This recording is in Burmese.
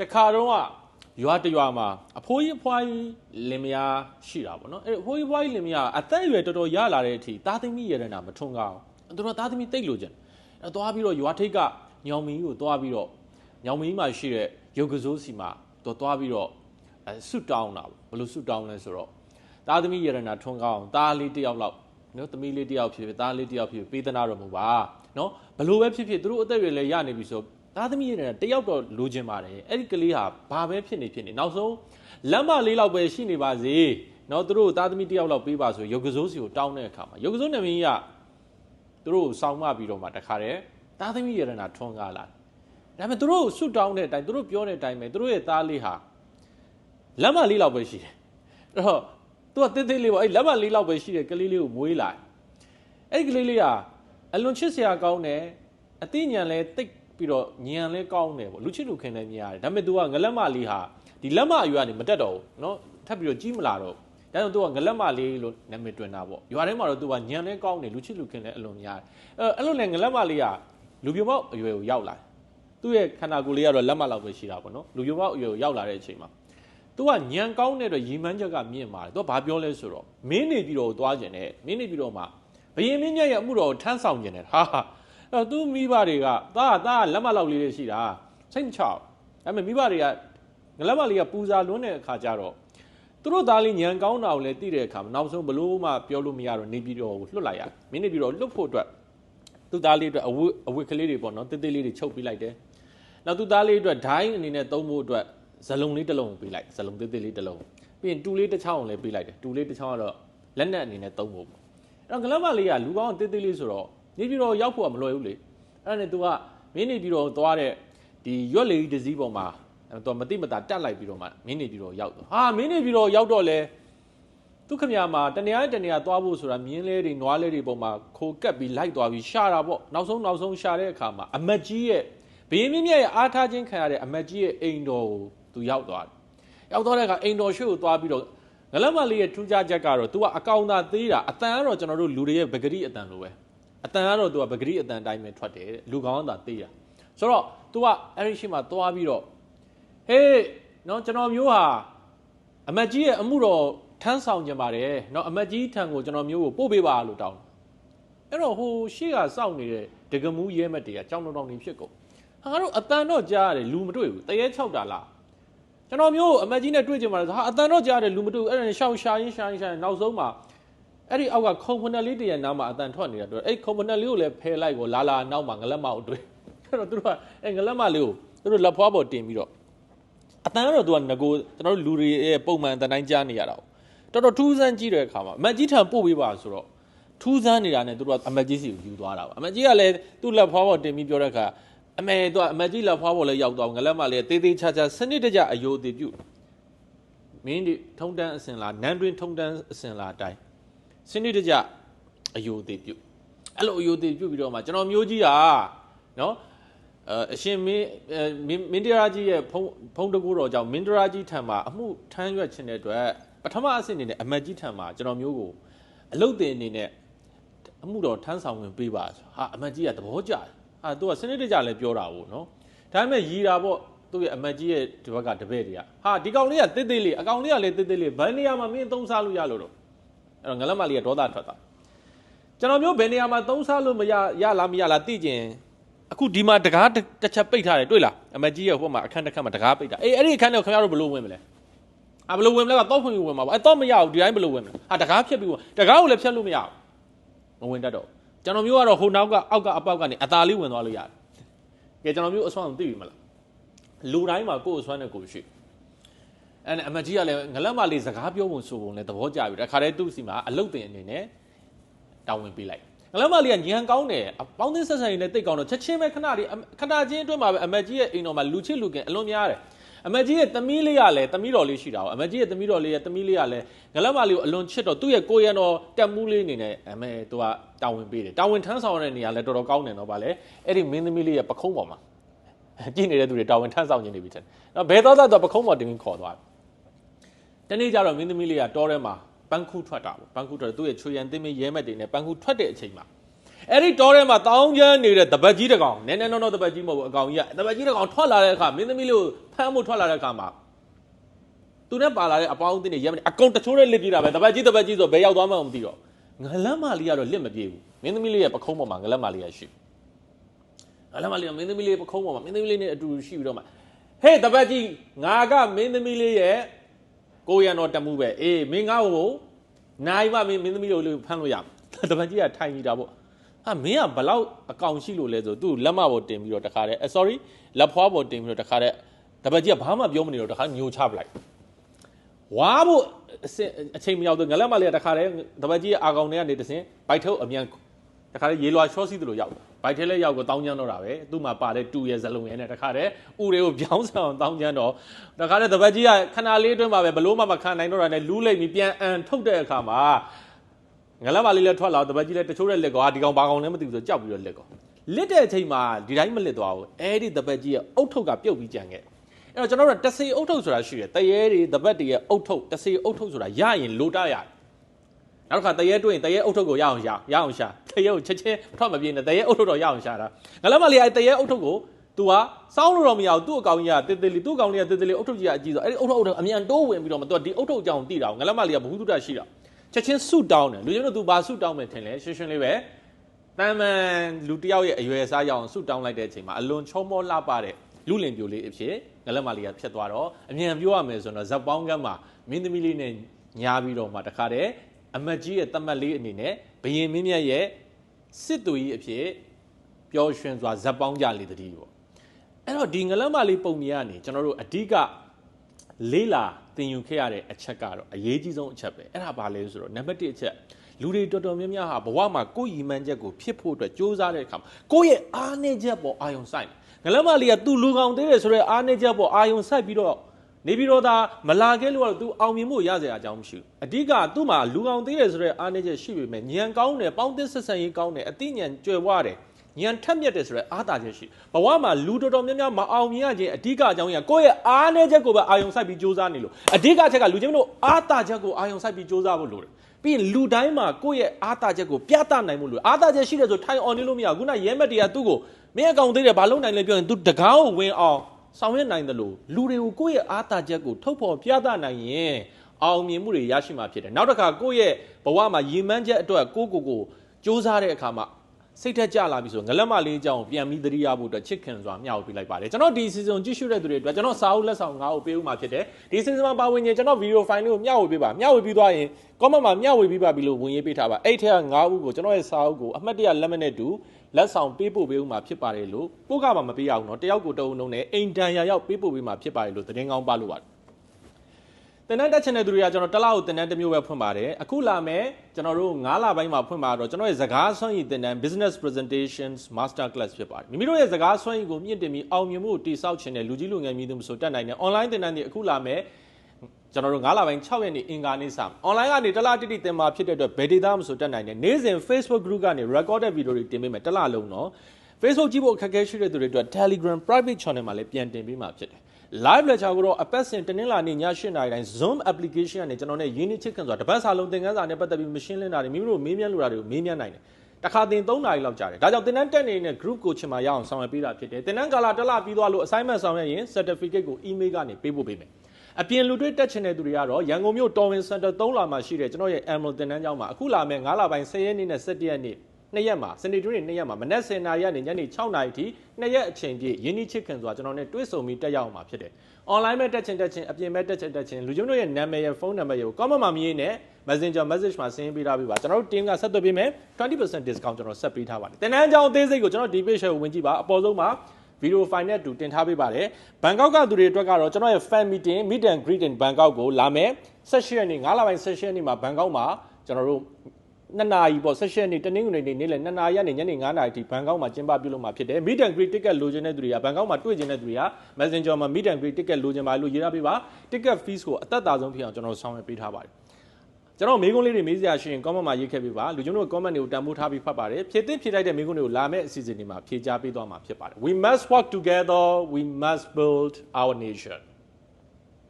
တခါတော့ကရွာတရွာမှာအဖိုးကြီးအဖွားကြီးလင်မယားရှိတာပေါ့နော်အဲ့အဖိုးကြီးအဖွားကြီးလင်မယားအသက်အရွယ်တော်တော်ရလာတဲ့အထိသားသမီးရတနာမထွန်းကားအောင်သူတို့သားသမီးတိတ်လို့ကျင်အဲ့သွားပြီးတော့ရွာထိတ်ကညောင်မင်းကြီးကိုသွားပြီးတော့ညောင်မင်းကြီးမှာရှိတဲ့ရုပ်ကစိုးစီမှာတော့သွားပြီးတော့အဲဆွတောင်းတာပေါ့ဘယ်လိုဆွတောင်းလဲဆိုတော့သားသမီးရတနာထွန်းကားအောင်သားလေးတစ်ယောက်လောက်နော်သမီးလေးတစ်ယောက်ဖြစ်ဖြစ်သားလေးတစ်ယောက်ဖြစ်ဖြစ်ပေးသနာတော်မူပါနော်ဘယ်လိုပဲဖြစ်ဖြစ်သူတို့အသက်အရွယ်လည်းရနေပြီဆို သားသမီးရတနာတစ်ယောက်တော့လိုချင်ပါတယ်အဲ့ဒီကလေးဟာဘာပဲဖြစ်နေဖြစ်နေနောက်ဆုံးလက်မလေးလောက်ပဲရှိနေပါစေနော်သူတို့သားသမီးတစ်ယောက်လောက်ပေးပါဆိုရုပ်ကစိုးစီကိုတောင်းတဲ့အခါမှာရုပ်ကစိုးနာမည်ကြီးကသူတို့ကိုစောင်းမပြီးတော့မှတခါတည်းသားသမီးရတနာထွန်းကားလာတယ်ဒါပေမဲ့သူတို့ကိုဆွတ်တောင်းတဲ့အတိုင်းသူတို့ပြောတဲ့အတိုင်းပဲသူတို့ရဲ့သားလေးဟာလက်မလေးလောက်ပဲရှိတယ်အဲ့တော့သူကတင်းတင်းလေးပေါ့အဲ့လက်မလေးလောက်ပဲရှိတဲ့ကလေးလေးကိုမွေးလာတယ်အဲ့ဒီကလေးလေးဟာအလွန်ချစ်စရာကောင်းတယ်အသိဉာဏ်လည်းတိတ် ပြီးတော့ညံလဲကောင်းတယ်ပေါ့လူချစ်လူခင်လည်းမြင်ရတယ်ဒါပေမဲ့ तू ကငလက်မလေးဟာဒီလက်မအရွယ်ကနေမတက်တော့ဘူးနော်ထပ်ပြီးတော့ကြီးမလာတော့ဒါကြောင့် तू ကငလက်မလေးလို့နာမည်တွင်တာပေါ့ရွာထဲမှာတော့ तू ကညံလဲကောင်းတယ်လူချစ်လူခင်လည်းအလွန်များတယ်အဲ့လိုလဲငလက်မလေးကလူပြိုပေါက်အရွယ်ကိုရောက်လာသူ့ရဲ့ခန္ဓာကိုယ်လေးကတော့လက်မလောက်ပဲရှိတာပေါ့နော်လူပြိုပေါက်အရွယ်ကိုရောက်လာတဲ့အချိန်မှာ तू ကညံကောင်းတဲ့အတွက်ရီမန်းချက်ကမြင့်ပါတယ် तू ကဘာပြောလဲဆိုတော့မင်းနေပြီးတော့သွားကျင်တယ်မင်းနေပြီးတော့မှဘယင်မင်းမြတ်ရဲ့အမှုတော်ကိုထမ်းဆောင်ကျင်တယ်ဟာ အဲ့တော့ तू မိဘတွေကသားသားလက်မလောက်လေးတွေရှိတာစိတ်မချောက်ဒါပေမဲ့မိဘတွေကငလက်မလေးကပူဇာလွန်းတဲ့အခါကျတော့သူတို့သားလေးညံကောင်းတာကိုလည်းသိတဲ့အခါမှာနောက်ဆုံးဘလို့မှပြောလို့မရတော့နေပြည်တော်ကိုလွတ်လိုက်ရတယ်မင်းနေပြည်တော်လွတ်ဖို့အတွက်သူ့သားလေးအတွက်အဝတ်အဝတ်ကလေးတွေပေါ့နော်တိတ်တိတ်လေးတွေချုပ်ပေးလိုက်တယ်နောက်သူ့သားလေးအတွက်ဒိုင်းအနေနဲ့သုံးဖို့အတွက်ဇလုံလေးတစ်လုံးကိုပေးလိုက်ဇလုံတိတ်တိတ်လေးတစ်လုံးပြီးရင်တူလေးတစ်ချောင်းကိုလည်းပေးလိုက်တယ်တူလေးတစ်ချောင်းကတော့လက်နက်အနေနဲ့သုံးဖို့ပေါ့အဲ့တော့ကလပ်မလေးကလူကောင်းတိတ်တိတ်လေးဆိုတော့ နေပြည်တော်ရောက်ဖို့ကမလွယ်ဘူးလေအဲ့ဒါနဲ့ तू ကမင်းနေပြည်တော်သွားတဲ့ဒီရွက်လေးကြီးတစ်စည်းပေါ်မှာအဲ့တော့မတိမတာတက်လိုက်ပြီးတော့မှမင်းနေပြည်တော်ရောက်တော့ဟာမင်းနေပြည်တော်ရောက်တော့လဲသူခမရမှာတနေရာတနေရာသွားဖို့ဆိုတာမြင်းလဲတွေနွားလဲတွေပုံမှာခိုကက်ပြီးလိုက်သွားပြီးရှာတာပေါ့နောက်ဆုံးနောက်ဆုံးရှာတဲ့အခါမှာအမတ်ကြီးရဲ့ဘေးမြင့်မြတ်ရဲ့အားထားခြင်းခံရတဲ့အမတ်ကြီးရဲ့အိမ်တော်ကိုသူရောက်သွားတယ်ရောက်သွားတဲ့အခါအိမ်တော်ရှိကိုသွားပြီးတော့ငလမလေးရဲ့ထူးခြားချက်ကတော့ तू ကအကောင်သာသေးတာအတန်ကတော့ကျွန်တော်တို့လူတွေရဲ့ပဂရိအတန်လိုပဲ အတန်ကတော့သူကပဂရိအတန်တိုင်းပဲထွက်တယ်တဲ့လူကောင်းတာတေးတာဆိုတော့ तू ကအဲ့ဒီရှိမှသွားပြီးတော့ဟေးနော်ကျွန်တော်မျိုးဟာအမတ်ကြီးရဲ့အမှုတော်ထမ်းဆောင်ကြပါတယ်နော်အမတ်ကြီးထံကိုကျွန်တော်မျိုးကိုပို့ပေးပါလို့တောင်းအဲ့တော့ဟိုရှေ့ကစောင့်နေတဲ့ဒဂမူးရဲမက်တွေကကြောင်တောင်နေဖြစ်ကုန်ဟာငါတို့အတန်တော့ကြားရတယ်လူမတွေ့ဘူးတရေ6တာလားကျွန်တော်မျိုးအမတ်ကြီးနဲ့တွေ့ကြမှာဆိုဟာအတန်တော့ကြားရတယ်လူမတွေ့ဘူးအဲ့ဒါနဲ့ရှောင်ရှာရင်းရှာရင်းရှာရင်းနောက်ဆုံးမှာ အဲ့ဒီအောက်ကခုံဖနက်လေးတရနားမှာအတန်ထွက်နေတာတွေ့အဲ့ခုံဖနက်လေးကိုလည်းဖယ်လိုက်ကိုလာလာနောက်မှာငလက်မအောင်တွေ့အဲ့တော့သူတို့ကအဲ့ငလက်မလေးကိုသူတို့လက်ဖွားပေါ်တင်ပြီးတော့အတန်ကတော့သူကငကိုကျွန်တော်တို့လူတွေရဲ့ပုံမှန်အတန်တိုင်းကြားနေရတာ။တော်တော်ထူးဆန်းကြည့်တဲ့အခါမှာအမတ်ကြီးထံပို့ပေးပါဆိုတော့ထူးဆန်းနေတာနဲ့သူတို့ကအမတ်ကြီးစီကိုယူသွားတာပါ။အမတ်ကြီးကလည်းသူ့လက်ဖွားပေါ်တင်ပြီးပြောတဲ့အခါအမေသူကအမတ်ကြီးလက်ဖွားပေါ်လည်းရောက်သွားငလက်မလည်းတေးသေးချာချာစနစ်တကျအယိုသေးပြုမင်းဒီထုံတန်းအစင်လားနန်းတွင်ထုံတန်းအစင်လားအတိုင်း စနစ်တကျအယိုသေးပြုအဲ့လိုအယိုသေးပြုပြီးတော့မှကျွန်တော်မျိုးကြီးဟာနော်အဲအရှင်မင်းအဲမင်းမင်းတရားကြီးရဲ့ဖုံးဖုံးတကူတော်ကြောင့်မင်းတရားကြီးထံမှာအမှုထမ်းရွက်ခြင်းတဲ့အတွက်ပထမအဆင့်အနေနဲ့အမတ်ကြီးထံမှာကျွန်တော်မျိုးကိုအလုတ်တင်အနေနဲ့အမှုတော်ထမ်းဆောင်ဝင်ပေးပါဆိုဟာအမတ်ကြီးကသဘောကျတယ်ဟာသူကစနစ်တကျလည်းပြောတာဘူးနော်ဒါပေမဲ့ရီတာပေါ့သူ့ရဲ့အမတ်ကြီးရဲ့ဒီဘက်ကတပည့်တွေကဟာဒီကောင်လေးကတိတ်တိတ်လေးအကောင်လေးကလည်းတိတ်တိတ်လေးဘယ်နေရာမှာမင်းသုံးစားလို့ရလို့တော့ အဲ့တော့ငလက်မလေးကဒေါသထွက်သွားကျွန်တော်မျိုးဘယ်နေရာမှာသုံးစားလို့မရရလားမရလားသိကျင်အခုဒီမှာတကားတစ်ချက်ပိတ်ထားတယ်တွေ့လားအမတ်ကြီးရဲ့ဟိုမှာအခန်းတစ်ခန်းမှာတကားပိတ်တာအေးအဲ့ဒီအခန်းထဲကိုခင်ဗျားတို့ဘယ်လိုဝင်မလဲအာဘယ်လိုဝင်မလဲကတော့ဖွင့်ပြီးဝင်မှာပေါ့အဲ့တော့မရဘူးဒီတိုင်းဘယ်လိုဝင်မလဲဟာတကားဖြတ်ပြီးဝင်တကားကိုလည်းဖြတ်လို့မရဘူးမဝင်တတ်တော့ကျွန်တော်မျိုးကတော့ဟိုနောက်ကအောက်ကအပေါက်ကနေအသာလေးဝင်သွားလို့ရတယ်ကဲကျွန်တော်မျိုးအစွမ်းအောင်သိပြီမလားလူတိုင်းမှာကိုယ့်အစွမ်းနဲ့ကိုယ်ရှိအဲ့နဲ့ အမတ်ကြီးကလည်းငလက်မလေးစကားပြောပုံဆိုပုံလည်းသဘောကျပြီတခါတည်းသူ့စီမှာအလုတ်တင်အနေနဲ့တာဝန်ပေးလိုက်ငလမ်းမလေးကညံကောင်းတယ်အပေါင်းသင်းဆက်ဆံရေးနဲ့တိတ်ကောင်းတော့ချက်ချင်းပဲခဏလေးအမခဏချင်းအတွင်းမှာပဲအမတ်ကြီးရဲ့အိမ်တော်မှာလူချစ်လူကင်အလွန်များတယ်အမတ်ကြီးရဲ့သမီးလေးကလည်းသမီးတော်လေးရှိတာ哦အမတ်ကြီးရဲ့သမီးတော်လေးရဲ့သမီးလေးကလည်းငလမ်းမလေးကိုအလွန်ချစ်တော့သူ့ရဲ့ကိုယ်ရံတော်တက်မှုလေးအနေနဲ့အမေသူကတာဝန်ပေးတယ်တာဝန်ထမ်းဆောင်ရတဲ့နေရာလည်းတော်တော်ကောင်းတယ်နော်ဗာလေအဲ့ဒီမင်းသမီးလေးရဲ့ပခုံးပေါ်မှာကြည့်နေတဲ့သူတွေတာဝန်ထမ်းဆောင်နေပြီတဲ့နော်ဘယ်တော့တော့ပခုံးပေါ်တင်ပြီးခေါ်သွားတယ် တနေ့ကျတော့မင်းသမီးလေးကတောထဲမှာပန်းခုထွက်တာပေါ့ပန်းခုထွက်သူ့ရဲ့ချွေရန်သိမင်းရဲမက်တွေနဲ့ပန်းခုထွက်တဲ့အချိန်မှာအဲ့ဒီတောထဲမှာတောင်းကျမ်းနေတဲ့တပတ်ကြီးတစ်ကောင်နည်းနည်းနော်နော်တပတ်ကြီးမဟုတ်ဘူးအကောင်ကြီးကတပတ်ကြီးတစ်ကောင်ထွက်လာတဲ့အခါမင်းသမီးလေးကိုဖမ်းဖို့ထွက်လာတဲ့အခါမှာသူနဲ့ပါလာတဲ့အပေါင်းအသင်းတွေရဲမနေအကောင်တချိုးနဲ့လစ်ပြေးတာပဲတပတ်ကြီးတပတ်ကြီးဆိုဘယ်ရောက်သွားမှမသိတော့ငလမ်းမလေးကတော့လစ်မပြေးဘူးမင်းသမီးလေးရဲ့ပခုံးပေါ်မှာငလမ်းမလေးရရှိငလမ်းမလေးကမင်းသမီးလေးပခုံးပေါ်မှာမင်းသမီးလေးနဲ့အတူတူရှိပြီးတော့မှဟေးတပတ်ကြီးငါကမင်းသမီးလေးရဲ့ ကိုရံတော်တမှုပဲအေးမင်းငါ့ကိုနိုင်မှမင်းမင်းသမီးတို့လေးဖမ်းလို့ရတပတ်ကြီးကထိုင်နေတာပေါ့အာမင်းကဘလောက်အကောင်ရှိလို့လဲဆိုသူ့လက်မပေါ်တင်ပြီးတော့တခါတည်းအဲ sorry လက်ဖွားပေါ်တင်ပြီးတော့တခါတည်းတပတ်ကြီးကဘာမှပြောမနေတော့တခါညိုချပလိုက်ဝါဖို့အစင်အချိန်မရောက်တော့ငလက်မလေးကတခါတည်းတပတ်ကြီးကအာကောင်တွေကနေတစင်ဘိုက်ထုတ်အမြန်တခါတည်းရေလွာချောစီးသလိုရောက် ဘိုက်ထဲလဲရောက်ကိုတောင်းကျမ်းတော့တာပဲသူ့မှာပါတဲ့တူရဲ့ဇလုံးရဲနဲ့တခါတည်းဥတွေကိုပြောင်းဆောင်တောင်းကျမ်းတော့တခါတည်းတပတ်ကြီးကခဏလေးအတွင်းမှာပဲဘလို့မှမခံနိုင်တော့တာနဲ့လူးလိုက်ပြီးပြန်အန်ထုတ်တဲ့အခါမှာငလမ်းမလေးလည်းထွက်လာတော့တပတ်ကြီးလည်းတချို့တဲ့လက်ကောဒီကောင်ဘာကောင်လည်းမသိဘူးဆိုကြောက်ပြီးတော့လက်ကောလစ်တဲ့အချိန်မှာဒီတိုင်းမလစ်သွားဘူးအဲ့ဒီတပတ်ကြီးရဲ့အုတ်ထုပ်ကပြုတ်ပြီးကြံခဲ့အဲ့တော့ကျွန်တော်တို့တစေအုတ်ထုပ်ဆိုတာရှိတယ်တရေတွေတပတ်တွေရဲ့အုတ်ထုပ်တစေအုတ်ထုပ်ဆိုတာရရင်လိုတရတယ် နောက်တစ်ခါတရေတွေ့ရင်တရေအုတ်ထုပ်ကိုရအောင်ရှာရအောင်ရှာတရေကိုချက်ချင်းထွက်မပြေနဲ့တရေအုတ်ထုပ်တော့ရအောင်ရှာတာငလမ်းမလေးအဲ့တရေအုတ်ထုပ်ကို तू ကစောင်းလို့တော့မရဘူးသူ့အကောင်ကြီးကတေးသေးလေးသူ့အကောင်လေးကတေးသေးလေးအုတ်ထုပ်ကြီးကအကြီးဆိုအဲ့ဒီအုတ်ထုပ်အုတ်ထုပ်အမြန်တိုးဝင်ပြီးတော့မ तू ကဒီအုတ်ထုပ်အကြောင်းသိတာကိုငလမ်းမလေးကဘ ഹു တုတရှိတာ ချက်ချင်းဆုတောင်းတယ်လူချင်းတို့သူဘာဆုတောင်းမယ်ထင်လဲရှင်းရှင်းလေးပဲတမ်းမှန်လူတစ်ယောက်ရဲ့အရွယ်စားရအောင်ဆုတောင်းလိုက်တဲ့အချိန်မှာအလွန်ချောမောလှပတဲ့လူလင်ပြိုလေးအဖြစ်ငလက်မလေးကဖြစ်သွားတော့အမြန်ပြောရမယ်ဆိုတော့ဇက်ပေါင်းကမ်းမှာမင်းသမီးလေးနဲ့ညားပြီးတော့မှတခါတည်း အမတ်ကြီးရဲ့တမတ်လေးအနေနဲ့ဘယင်မင်းမြတ်ရဲ့စစ်သူကြီးအဖြစ်ပျော်ရွှင်စွာဇက်ပေါင်းကြလေတည်းပေါ့အဲ့တော့ဒီငလက်မလေးပုံမြင်ကနေကျွန်တော်တို့အဓိကလေးလာတင်ယူခဲ့ရတဲ့အချက်ကတော့အရေးကြီးဆုံးအချက်ပဲအဲ့ဒါဘာလဲဆိုတော့နံပါတ်1အချက်လူတွေတော်တော်များများဟာဘဝမှာကိုယ့်ရည်မှန်းချက်ကိုဖြစ်ဖို့အတွက်စ조사တဲ့အခါမှာကိုယ့်ရဲ့အားနည်းချက်ပေါ်အာယုံစိုက်ငလမ်းမလေးကသူ့လူကောင်သေးတယ်ဆိုတော့အားနည်းချက်ပေါ်အာယုံစိုက်ပြီးတော့ နေပြီးတော့ဒါမလာခဲ့လို့ကတော့ तू အောင်မြင်မှုရစရာအကြောင်းမရှိဘူးအဓိကသူ့မှာလူကောင်သေးတယ်ဆိုတော့အားနည်းချက်ရှိပေမဲ့ဉာဏ်ကောင်းတယ်ပေါင်းသစ်ဆက်ဆံရေးကောင်းတယ်အသိဉာဏ်ကြွယ်ဝတယ်ဉာဏ်ထက်မြက်တယ်ဆိုတော့အားသာချက်ရှိဘဝမှာလူတော်တော်များများမအောင်မြင်ရခြင်းအဓိကအကြောင်းကြီးကကိုယ့်ရဲ့အားနည်းချက်ကိုပဲအာယုံစိုက်ပြီးစူးစမ်းနေလို့အဓိကအချက်ကလူချင်းတို့အားသာချက်ကိုအာယုံစိုက်ပြီးစူးစမ်းဖို့လိုတယ်ပြီးရင်လူတိုင်းမှာကိုယ့်ရဲ့အားသာချက်ကိုပြသနိုင်မှုလိုအားသာချက်ရှိတယ်ဆိုထိုင်အောင်နေလို့မရဘူးခုနရဲမက်တွေကသူ့ကိုမင်းအကောင်သေးတယ်ဘာလုပ်နိုင်လဲပြောရင် तू တကားကိုဝင်အောင် ဆောင်ရွက်နိုင်တယ်လို့လူတွေကိုကိုယ့်ရဲ့အားသာချက်ကိုထုတ်ဖော်ပြသနိုင်ရင်အောင်မြင်မှုတွေရရှိမှာဖြစ်တယ်နောက်တစ်ခါကိုယ့်ရဲ့ဘဝမှာရည်မှန်းချက်အတွက်ကိုယ့်ကိုယ်ကိုစူးစမ်းတဲ့အခါမှာစိတ်ထက်ကြလာပြီဆိုငလက်မလေးအကြောင်းကိုပြန်ပြီးသတိရဖို့အတွက်ချစ်ခင်စွာမျှဝေပေးလိုက်ပါတယ်ကျွန်တော်ဒီ season ကြည့်ရှုတဲ့သူတွေအတွက်ကျွန်တော်စာအုပ်လက်ဆောင်ငါ့ကိုပေးဦးမှာဖြစ်တယ်ဒီ season မှာပါဝင်ရင်ကျွန်တော် video file လေးကိုမျှဝေပေးပါမျှဝေပြီးသွားရင် comment မှာမျှဝေပြီးပါပြီလို့ဝင်ရေးပေးထားပါအဲ့ထက်ကငါးဦးကိုကျွန်တော်ရဲ့စာအုပ်ကိုအမှတ်တရလက်မှတ်နဲ့တူ လက်ဆောင်ပေးပို့ပေးဦးမှာဖြစ်ပါတယ်လို့ကိုကမှမပေးရဘူးเนาะတယောက်ကိုတအုံလုံးနဲ့အိမ်တန်ရာရောက်ပေးပို့ပေးမှာဖြစ်ပါတယ်လို့သတင်းကောင်းပါလို့ပါတယ် တင်တန်းတက်ချင်တဲ့သူတွေကကျွန်တော်တစ်လကိုတင်တန်းတစ်မျိုးပဲဖွင့်ပါတယ်အခုလာမယ်ကျွန်တော်တို့9လပိုင်းမှာဖွင့်ပါတော့ကျွန်တော်ရဲ့စကားဆွမ်းရည်တင်တန်း business presentations master class ဖြစ်ပါတယ်မိမိတို့ရဲ့စကားဆွမ်းရည်ကိုမြင့်တင်ပြီးအောင်မြင်မှုကိုတည်ဆောက်ခြင်းနဲ့လူကြီးလူငယ်မည်သူမဆိုတက်နိုင်တဲ့ online တင်တန်းတွေအခုလာမယ် ကျွန်တော်တို့9လပိုင်း6ရက်နေ့အင်္ဂါနေ့စ online ကနေတစ်လတိတိတင်မှာဖြစ်တဲ့အတွက်ဘယ်ဒေတာမှမဆိုတက်နိုင်တဲ့နေ့စဉ် Facebook group ကနေ recorded video တွေတင်ပေးမယ်တစ်လလုံးတော့ Facebook ကြည့်ဖို့အခက်အခဲရှိတဲ့သူတွေအတွက် Telegram private channel မှာလည်းပြန်တင်ပေးမှာဖြစ်တယ် live lecture ကိုတော့အပတ်စဉ်တင်းလာနေ့ည8:00နာရီတိုင်း Zoom application ကနေကျွန်တော်နဲ့ရင်းနှီးချစ်ခင်ဆိုတာတပတ်စာလုံးသင်ခန်းစာနဲ့ပတ်သက်ပြီးမရှင်းလင်းတာတွေမိမိတို့မေးမြန်းလိုတာတွေကိုမေးမြန်းနိုင်တယ်တစ်ခါတင်3နာရီလောက်ကြာတယ်ဒါကြောင့်တင်တန်းတက်နေတဲ့ group coaching မှာရအောင်ဆောင်ရွက်ပေးတာဖြစ်တယ်တင်တန်းကာလတစ်လပြီးသွားလို့ assignment ဆောင်ရွက်ရင် certificate ကို email ကနေပေးပို့ပေးမယ် အပြင်လူတွေ့တက်ချင်တဲ့သူတွေကတော့ရန်ကုန်မြို့တော်ဝင်စင်တာ3လာမှာရှိတဲ့ကျွန်တော်ရဲ့ Emerald တင်တန်းကျောင်းမှာအခုလာမယ့်9လပိုင်း10ရက်နေ့နဲ့17ရက်နေ့နှစ်ရက်မှာစနေတူးနေ့နှစ်ရက်မှာမနက်10:00နာရီကနေညနေ6:00နာရီထိနှစ်ရက်အချိန်ပြည့်ရင်းနှီးချစ်ခင်စွာကျွန်တော်နဲ့တွေ့ဆုံပြီးတက်ရောက်အောင်မှာဖြစ်တယ်။ online မဲ့တက်ချင်တက်ချင်အပြင်မဲ့တက်ချင်တက်ချင်လူချင်းတို့ရဲ့နာမည်ရဲ့ဖုန်းနံပါတ်ရဲ့ comment မှာမြင်နဲ့ Messenger message မှာဆင်းပေးထားပေးပါကျွန်တော်တို့ team ကဆက်သွယ်ပေးမယ်20% discount ကျွန်တော်ဆက်ပေးထားပါတယ်။တင်နန်းအကြောင်းအသေးစိတ်ကိုကျွန်တော်ဒီ page ကိုဝင်ကြည့်ပါအပေါ်ဆုံးမှာ video file နဲ့တူတင်ထားပေးပါတယ်။ဘန်ကောက်ကသူတွေအတွက်ကတော့ကျွန်တော်ရဲ့ fan meeting meet and greet in Bangkok ကိုလာမယ်16ရက်နေ့9လပိုင်း16ရက်နေ့မှာဘန်ကောက်မှာကျွန်တော်တို့နှစ်နာရီပေါ့16ရက်နေ့တနင်္ဂနွေနေ့နေ့လယ်2နာရီကနေညနေ9နာရီထိဘန်ကောက်မှာကျင်းပပြုလုပ်မှာဖြစ်တယ် meet and greet ticket လိုချင်တဲ့သူတွေကဘန်ကောက်မှာတွေ့ချင်တဲ့သူတွေက Messenger မှာ meet and greet ticket လိုချင်ပါလို့ရေးထားပေးပါ ticket fees ကိုအသက်သာဆုံးဖြစ်အောင်ကျွန်တော်ဆောင်ရွက်ပေးထားပါတယ် ကျွန်တော်မေးခွန်းလေးတွေမေးစရာရှိရင် comment မှာရေးခဲ့ပေးပါလူကျွန်တော် comment တွေကိုတန်ဖိုးထားပြီးဖတ်ပါတယ်ဖြည့်သိဖြည့်လိုက်တဲ့မေးခွန်းတွေကိုလာမယ့်အစီအစဉ်တွေမှာဖြည့်ချပေးသွားမှာဖြစ်ပါတယ် we must work together we must build our nation